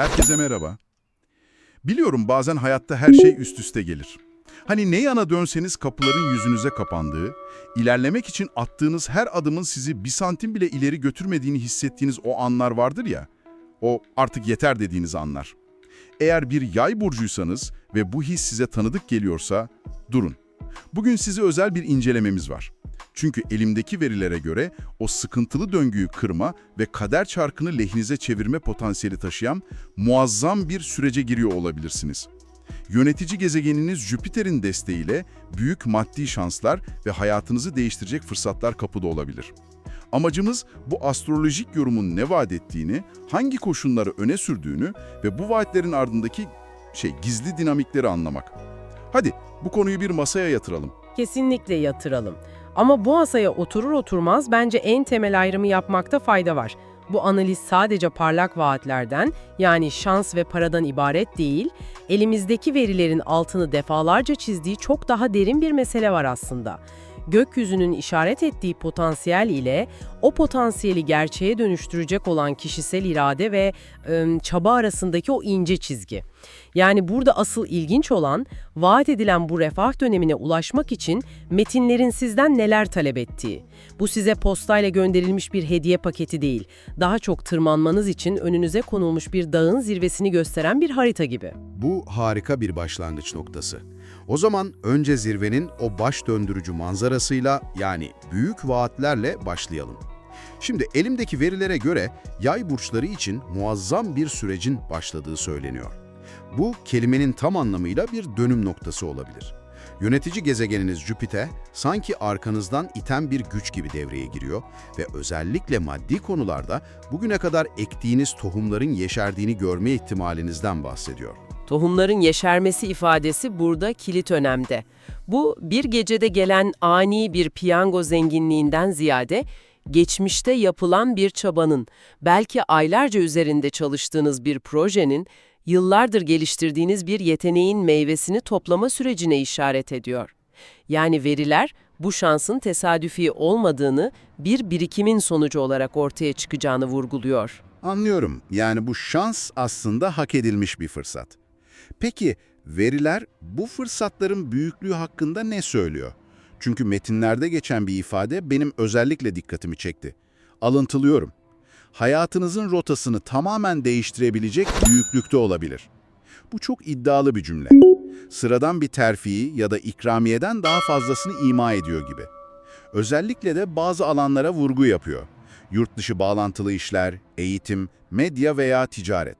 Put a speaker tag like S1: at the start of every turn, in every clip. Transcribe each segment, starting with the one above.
S1: Herkese merhaba. Biliyorum bazen hayatta her şey üst üste gelir. Hani ne yana dönseniz kapıların yüzünüze kapandığı, ilerlemek için attığınız her adımın sizi bir santim bile ileri götürmediğini hissettiğiniz o anlar vardır ya, o artık yeter dediğiniz anlar. Eğer bir yay burcuysanız ve bu his size tanıdık geliyorsa, durun. Bugün size özel bir incelememiz var. Çünkü elimdeki verilere göre o sıkıntılı döngüyü kırma ve kader çarkını lehinize çevirme potansiyeli taşıyan muazzam bir sürece giriyor olabilirsiniz. Yönetici gezegeniniz Jüpiter'in desteğiyle büyük maddi şanslar ve hayatınızı değiştirecek fırsatlar kapıda olabilir. Amacımız bu astrolojik yorumun ne vaat ettiğini, hangi koşulları öne sürdüğünü ve bu vaatlerin ardındaki şey gizli dinamikleri anlamak. Hadi bu konuyu bir masaya yatıralım.
S2: Kesinlikle yatıralım. Ama bu masaya oturur oturmaz bence en temel ayrımı yapmakta fayda var. Bu analiz sadece parlak vaatlerden yani şans ve paradan ibaret değil, elimizdeki verilerin altını defalarca çizdiği çok daha derin bir mesele var aslında. Gökyüzünün işaret ettiği potansiyel ile o potansiyeli gerçeğe dönüştürecek olan kişisel irade ve ım, çaba arasındaki o ince çizgi. Yani burada asıl ilginç olan vaat edilen bu refah dönemine ulaşmak için metinlerin sizden neler talep ettiği. Bu size postayla gönderilmiş bir hediye paketi değil, daha çok tırmanmanız için önünüze konulmuş bir dağın zirvesini gösteren bir harita gibi.
S3: Bu harika bir başlangıç noktası. O zaman önce zirvenin o baş döndürücü manzarasıyla yani büyük vaatlerle başlayalım. Şimdi elimdeki verilere göre yay burçları için muazzam bir sürecin başladığı söyleniyor. Bu kelimenin tam anlamıyla bir dönüm noktası olabilir. Yönetici gezegeniniz Jüpiter sanki arkanızdan iten bir güç gibi devreye giriyor ve özellikle maddi konularda bugüne kadar ektiğiniz tohumların yeşerdiğini görme ihtimalinizden bahsediyor.
S2: Tohumların yeşermesi ifadesi burada kilit önemde. Bu bir gecede gelen ani bir piyango zenginliğinden ziyade geçmişte yapılan bir çabanın, belki aylarca üzerinde çalıştığınız bir projenin, yıllardır geliştirdiğiniz bir yeteneğin meyvesini toplama sürecine işaret ediyor. Yani veriler bu şansın tesadüfi olmadığını, bir birikimin sonucu olarak ortaya çıkacağını vurguluyor.
S3: Anlıyorum. Yani bu şans aslında hak edilmiş bir fırsat. Peki veriler bu fırsatların büyüklüğü hakkında ne söylüyor? Çünkü metinlerde geçen bir ifade benim özellikle dikkatimi çekti. Alıntılıyorum. Hayatınızın rotasını tamamen değiştirebilecek büyüklükte olabilir. Bu çok iddialı bir cümle. Sıradan bir terfiyi ya da ikramiyeden daha fazlasını ima ediyor gibi. Özellikle de bazı alanlara vurgu yapıyor. Yurt dışı bağlantılı işler, eğitim, medya veya ticaret.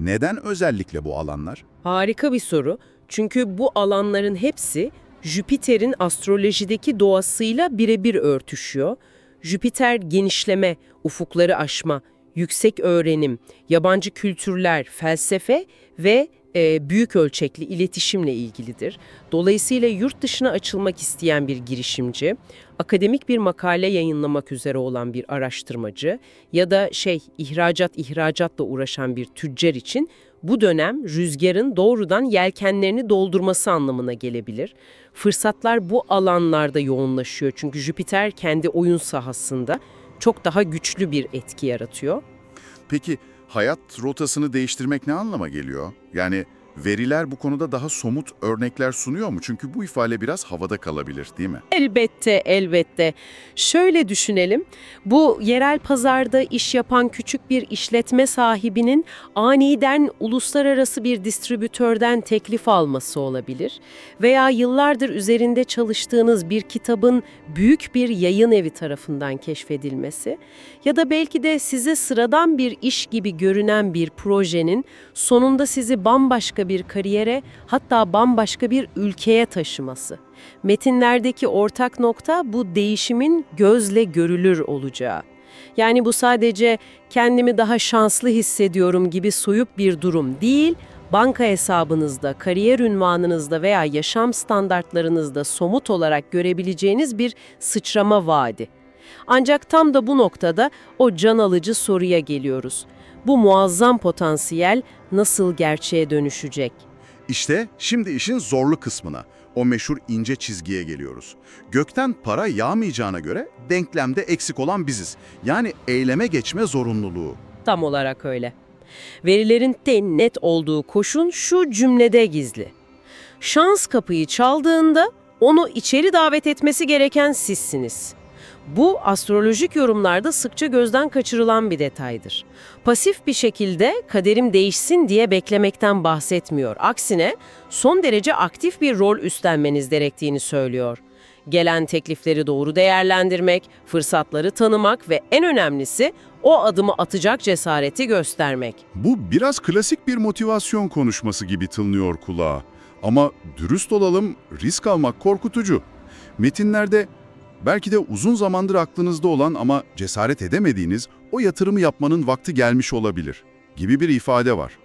S3: Neden özellikle bu alanlar?
S2: Harika bir soru. Çünkü bu alanların hepsi Jüpiter'in astrolojideki doğasıyla birebir örtüşüyor. Jüpiter genişleme, ufukları aşma, yüksek öğrenim, yabancı kültürler, felsefe ve e, büyük ölçekli iletişimle ilgilidir. Dolayısıyla yurt dışına açılmak isteyen bir girişimci, akademik bir makale yayınlamak üzere olan bir araştırmacı ya da şey ihracat ihracatla uğraşan bir tüccar için bu dönem rüzgarın doğrudan yelkenlerini doldurması anlamına gelebilir. Fırsatlar bu alanlarda yoğunlaşıyor çünkü Jüpiter kendi oyun sahasında çok daha güçlü bir etki yaratıyor.
S1: Peki hayat rotasını değiştirmek ne anlama geliyor? Yani veriler bu konuda daha somut örnekler sunuyor mu? Çünkü bu ifade biraz havada kalabilir değil mi?
S2: Elbette, elbette. Şöyle düşünelim, bu yerel pazarda iş yapan küçük bir işletme sahibinin aniden uluslararası bir distribütörden teklif alması olabilir. Veya yıllardır üzerinde çalıştığınız bir kitabın büyük bir yayın evi tarafından keşfedilmesi. Ya da belki de size sıradan bir iş gibi görünen bir projenin sonunda sizi bambaşka bir kariyere hatta bambaşka bir ülkeye taşıması. Metinlerdeki ortak nokta bu değişimin gözle görülür olacağı. Yani bu sadece kendimi daha şanslı hissediyorum gibi soyup bir durum değil, banka hesabınızda, kariyer ünvanınızda veya yaşam standartlarınızda somut olarak görebileceğiniz bir sıçrama vaadi. Ancak tam da bu noktada o can alıcı soruya geliyoruz. Bu muazzam potansiyel nasıl gerçeğe dönüşecek?
S1: İşte şimdi işin zorlu kısmına, o meşhur ince çizgiye geliyoruz. Gökten para yağmayacağına göre denklemde eksik olan biziz. Yani eyleme geçme zorunluluğu.
S2: Tam olarak öyle. Verilerin de net olduğu koşun şu cümlede gizli. Şans kapıyı çaldığında onu içeri davet etmesi gereken sizsiniz. Bu astrolojik yorumlarda sıkça gözden kaçırılan bir detaydır. Pasif bir şekilde kaderim değişsin diye beklemekten bahsetmiyor. Aksine son derece aktif bir rol üstlenmeniz gerektiğini söylüyor. Gelen teklifleri doğru değerlendirmek, fırsatları tanımak ve en önemlisi o adımı atacak cesareti göstermek.
S1: Bu biraz klasik bir motivasyon konuşması gibi tınlıyor kulağa. Ama dürüst olalım, risk almak korkutucu. Metinlerde belki de uzun zamandır aklınızda olan ama cesaret edemediğiniz o yatırımı yapmanın vakti gelmiş olabilir gibi bir ifade var.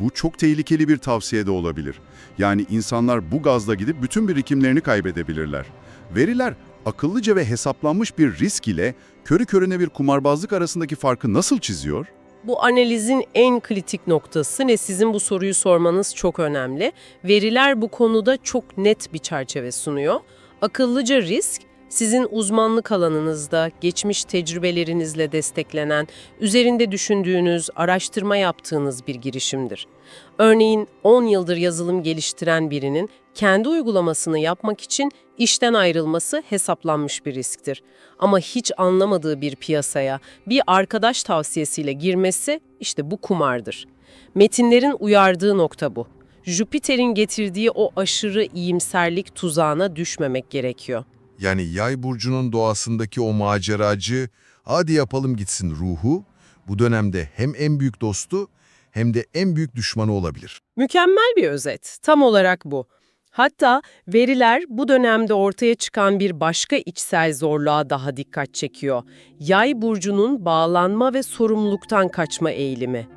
S1: Bu çok tehlikeli bir tavsiye de olabilir. Yani insanlar bu gazla gidip bütün birikimlerini kaybedebilirler. Veriler akıllıca ve hesaplanmış bir risk ile körü körüne bir kumarbazlık arasındaki farkı nasıl çiziyor?
S2: Bu analizin en kritik noktası ne sizin bu soruyu sormanız çok önemli. Veriler bu konuda çok net bir çerçeve sunuyor. Akıllıca risk, sizin uzmanlık alanınızda, geçmiş tecrübelerinizle desteklenen, üzerinde düşündüğünüz, araştırma yaptığınız bir girişimdir. Örneğin 10 yıldır yazılım geliştiren birinin kendi uygulamasını yapmak için işten ayrılması hesaplanmış bir risktir. Ama hiç anlamadığı bir piyasaya bir arkadaş tavsiyesiyle girmesi işte bu kumardır. Metinlerin uyardığı nokta bu. Jüpiter'in getirdiği o aşırı iyimserlik tuzağına düşmemek gerekiyor.
S4: Yani yay burcunun doğasındaki o maceracı, hadi yapalım gitsin ruhu, bu dönemde hem en büyük dostu hem de en büyük düşmanı olabilir.
S2: Mükemmel bir özet. Tam olarak bu. Hatta veriler bu dönemde ortaya çıkan bir başka içsel zorluğa daha dikkat çekiyor. Yay burcunun bağlanma ve sorumluluktan kaçma eğilimi.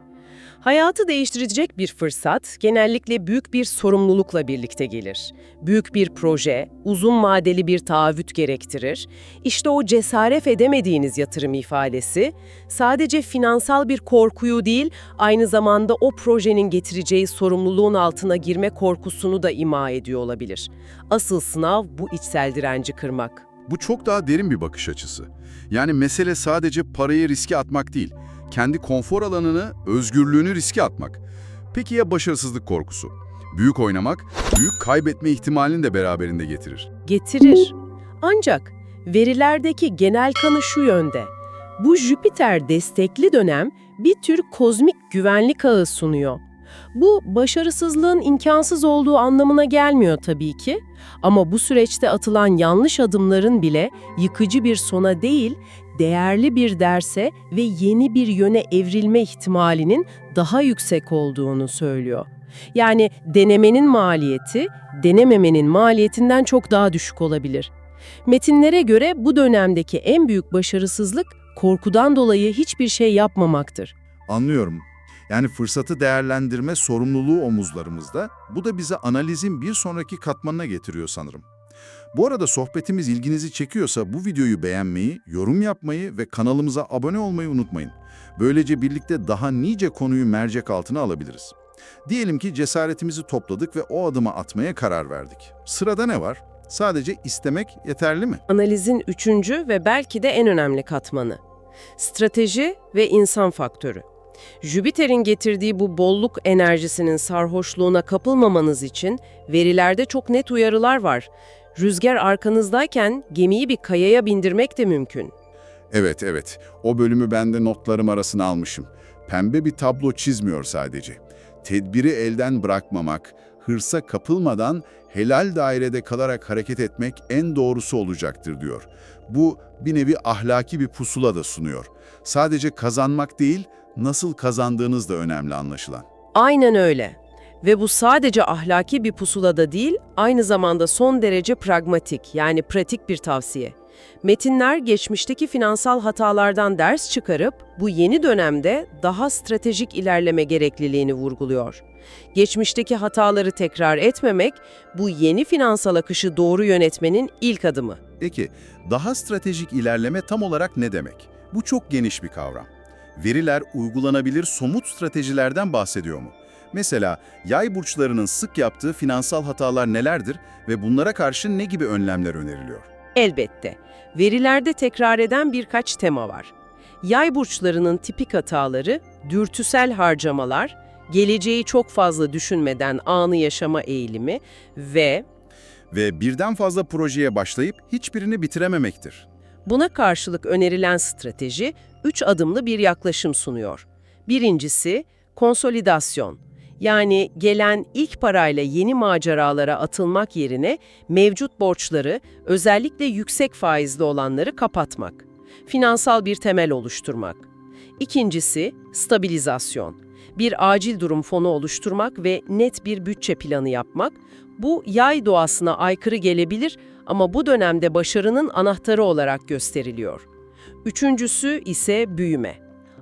S2: Hayatı değiştirecek bir fırsat genellikle büyük bir sorumlulukla birlikte gelir. Büyük bir proje, uzun vadeli bir taahhüt gerektirir. İşte o cesaret edemediğiniz yatırım ifadesi sadece finansal bir korkuyu değil, aynı zamanda o projenin getireceği sorumluluğun altına girme korkusunu da ima ediyor olabilir. Asıl sınav bu içsel direnci kırmak.
S1: Bu çok daha derin bir bakış açısı. Yani mesele sadece parayı riske atmak değil, kendi konfor alanını, özgürlüğünü riske atmak. Peki ya başarısızlık korkusu? Büyük oynamak, büyük kaybetme ihtimalini de beraberinde getirir.
S2: getirir. Ancak verilerdeki genel kanı şu yönde. Bu Jüpiter destekli dönem bir tür kozmik güvenlik ağı sunuyor. Bu başarısızlığın imkansız olduğu anlamına gelmiyor tabii ki. Ama bu süreçte atılan yanlış adımların bile yıkıcı bir sona değil, değerli bir derse ve yeni bir yöne evrilme ihtimalinin daha yüksek olduğunu söylüyor. Yani denemenin maliyeti, denememenin maliyetinden çok daha düşük olabilir. Metinlere göre bu dönemdeki en büyük başarısızlık korkudan dolayı hiçbir şey yapmamaktır.
S1: Anlıyorum. Yani fırsatı değerlendirme sorumluluğu omuzlarımızda. Bu da bize analizin bir sonraki katmanına getiriyor sanırım. Bu arada sohbetimiz ilginizi çekiyorsa bu videoyu beğenmeyi, yorum yapmayı ve kanalımıza abone olmayı unutmayın. Böylece birlikte daha nice konuyu mercek altına alabiliriz. Diyelim ki cesaretimizi topladık ve o adımı atmaya karar verdik. Sırada ne var? Sadece istemek yeterli mi?
S2: Analizin üçüncü ve belki de en önemli katmanı. Strateji ve insan faktörü. Jüpiter'in getirdiği bu bolluk enerjisinin sarhoşluğuna kapılmamanız için verilerde çok net uyarılar var. Rüzgar arkanızdayken gemiyi bir kayaya bindirmek de mümkün.
S1: Evet, evet. O bölümü ben de notlarım arasına almışım. Pembe bir tablo çizmiyor sadece. Tedbiri elden bırakmamak, hırsa kapılmadan helal dairede kalarak hareket etmek en doğrusu olacaktır diyor. Bu bir nevi ahlaki bir pusula da sunuyor. Sadece kazanmak değil, nasıl kazandığınız da önemli anlaşılan.
S2: Aynen öyle. Ve bu sadece ahlaki bir pusulada değil, aynı zamanda son derece pragmatik yani pratik bir tavsiye. Metinler geçmişteki finansal hatalardan ders çıkarıp bu yeni dönemde daha stratejik ilerleme gerekliliğini vurguluyor. Geçmişteki hataları tekrar etmemek bu yeni finansal akışı doğru yönetmenin ilk adımı.
S1: Peki, daha stratejik ilerleme tam olarak ne demek? Bu çok geniş bir kavram. Veriler uygulanabilir somut stratejilerden bahsediyor mu? Mesela yay burçlarının sık yaptığı finansal hatalar nelerdir ve bunlara karşı ne gibi önlemler öneriliyor?
S2: Elbette. Verilerde tekrar eden birkaç tema var. Yay burçlarının tipik hataları dürtüsel harcamalar, geleceği çok fazla düşünmeden anı yaşama eğilimi ve
S1: Ve birden fazla projeye başlayıp hiçbirini bitirememektir.
S2: buna karşılık önerilen strateji üç adımlı bir yaklaşım sunuyor. Birincisi konsolidasyon. Yani gelen ilk parayla yeni maceralara atılmak yerine mevcut borçları, özellikle yüksek faizli olanları kapatmak. Finansal bir temel oluşturmak. İkincisi stabilizasyon. Bir acil durum fonu oluşturmak ve net bir bütçe planı yapmak. Bu yay doğasına aykırı gelebilir ama bu dönemde başarının anahtarı olarak gösteriliyor. Üçüncüsü ise büyüme.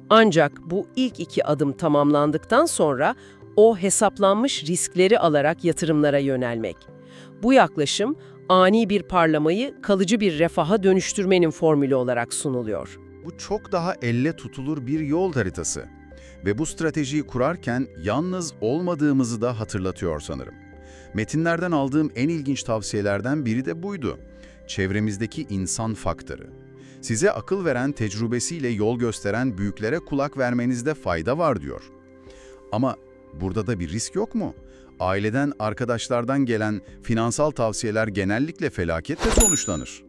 S2: Ancak bu ilk iki adım tamamlandıktan sonra o hesaplanmış riskleri alarak yatırımlara yönelmek. Bu yaklaşım ani bir parlamayı kalıcı bir refaha dönüştürmenin formülü olarak sunuluyor.
S1: Bu çok daha elle tutulur bir yol haritası. Ve bu stratejiyi kurarken yalnız olmadığımızı da hatırlatıyor sanırım. Metinlerden aldığım en ilginç tavsiyelerden biri de buydu. Çevremizdeki insan faktörü. Size akıl veren, tecrübesiyle yol gösteren büyüklere kulak vermenizde fayda var diyor. Ama burada da bir risk yok mu? Aileden, arkadaşlardan gelen finansal tavsiyeler genellikle felaketle sonuçlanır.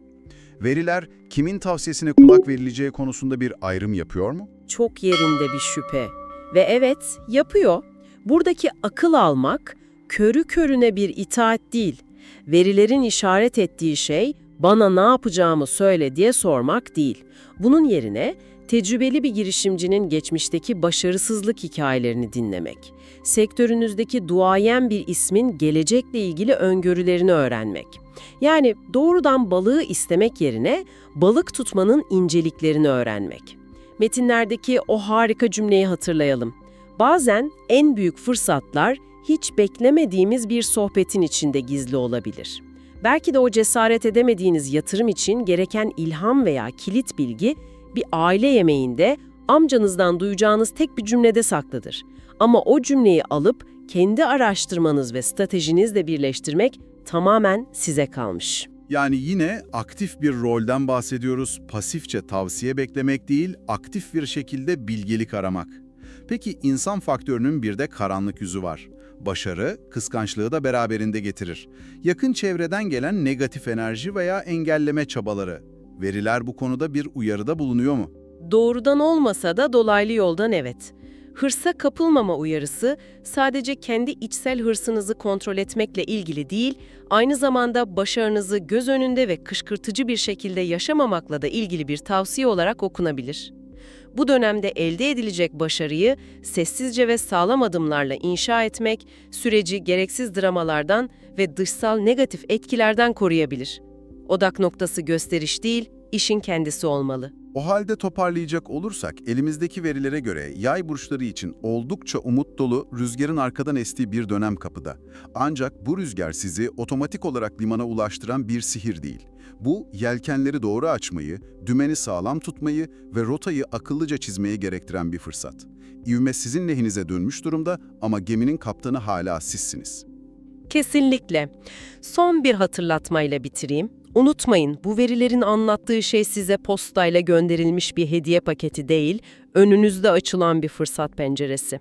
S1: Veriler kimin tavsiyesine kulak verileceği konusunda bir ayrım yapıyor mu?
S2: Çok yerinde bir şüphe. Ve evet, yapıyor. Buradaki akıl almak, körü körüne bir itaat değil. Verilerin işaret ettiği şey, bana ne yapacağımı söyle diye sormak değil. Bunun yerine tecrübeli bir girişimcinin geçmişteki başarısızlık hikayelerini dinlemek, sektörünüzdeki duayen bir ismin gelecekle ilgili öngörülerini öğrenmek. Yani doğrudan balığı istemek yerine balık tutmanın inceliklerini öğrenmek. Metinlerdeki o harika cümleyi hatırlayalım. Bazen en büyük fırsatlar hiç beklemediğimiz bir sohbetin içinde gizli olabilir. Belki de o cesaret edemediğiniz yatırım için gereken ilham veya kilit bilgi bir aile yemeğinde amcanızdan duyacağınız tek bir cümlede saklıdır. Ama o cümleyi alıp kendi araştırmanız ve stratejinizle birleştirmek tamamen size kalmış.
S1: Yani yine aktif bir rolden bahsediyoruz. Pasifçe tavsiye beklemek değil, aktif bir şekilde bilgelik aramak. Peki insan faktörünün bir de karanlık yüzü var. Başarı, kıskançlığı da beraberinde getirir. Yakın çevreden gelen negatif enerji veya engelleme çabaları. Veriler bu konuda bir uyarıda bulunuyor mu?
S2: Doğrudan olmasa da dolaylı yoldan evet. Hırsa kapılmama uyarısı sadece kendi içsel hırsınızı kontrol etmekle ilgili değil, aynı zamanda başarınızı göz önünde ve kışkırtıcı bir şekilde yaşamamakla da ilgili bir tavsiye olarak okunabilir. Bu dönemde elde edilecek başarıyı sessizce ve sağlam adımlarla inşa etmek, süreci gereksiz dramalardan ve dışsal negatif etkilerden koruyabilir. Odak noktası gösteriş değil, işin kendisi olmalı.
S1: O halde toparlayacak olursak elimizdeki verilere göre yay burçları için oldukça umut dolu rüzgarın arkadan estiği bir dönem kapıda. Ancak bu rüzgar sizi otomatik olarak limana ulaştıran bir sihir değil. Bu yelkenleri doğru açmayı, dümeni sağlam tutmayı ve rotayı akıllıca çizmeyi gerektiren bir fırsat. İvme sizin lehinize dönmüş durumda ama geminin kaptanı hala sizsiniz.
S2: Kesinlikle. Son bir hatırlatmayla bitireyim. Unutmayın, bu verilerin anlattığı şey size postayla gönderilmiş bir hediye paketi değil, önünüzde açılan bir fırsat penceresi.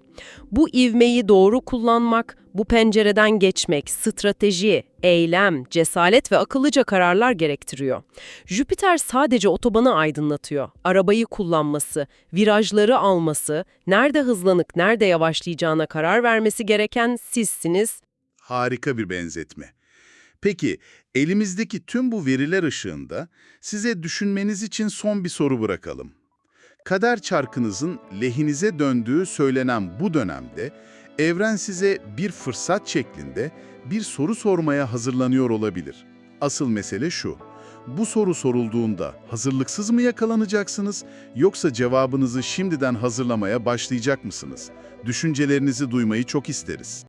S2: Bu ivmeyi doğru kullanmak, bu pencereden geçmek, strateji, eylem, cesaret ve akıllıca kararlar gerektiriyor. Jüpiter sadece otobanı aydınlatıyor. Arabayı kullanması, virajları alması, nerede hızlanıp nerede yavaşlayacağına karar vermesi gereken sizsiniz,
S1: Harika bir benzetme. Peki, elimizdeki tüm bu veriler ışığında size düşünmeniz için son bir soru bırakalım. Kader çarkınızın lehinize döndüğü söylenen bu dönemde evren size bir fırsat şeklinde bir soru sormaya hazırlanıyor olabilir. Asıl mesele şu. Bu soru sorulduğunda hazırlıksız mı yakalanacaksınız yoksa cevabınızı şimdiden hazırlamaya başlayacak mısınız? Düşüncelerinizi duymayı çok isteriz.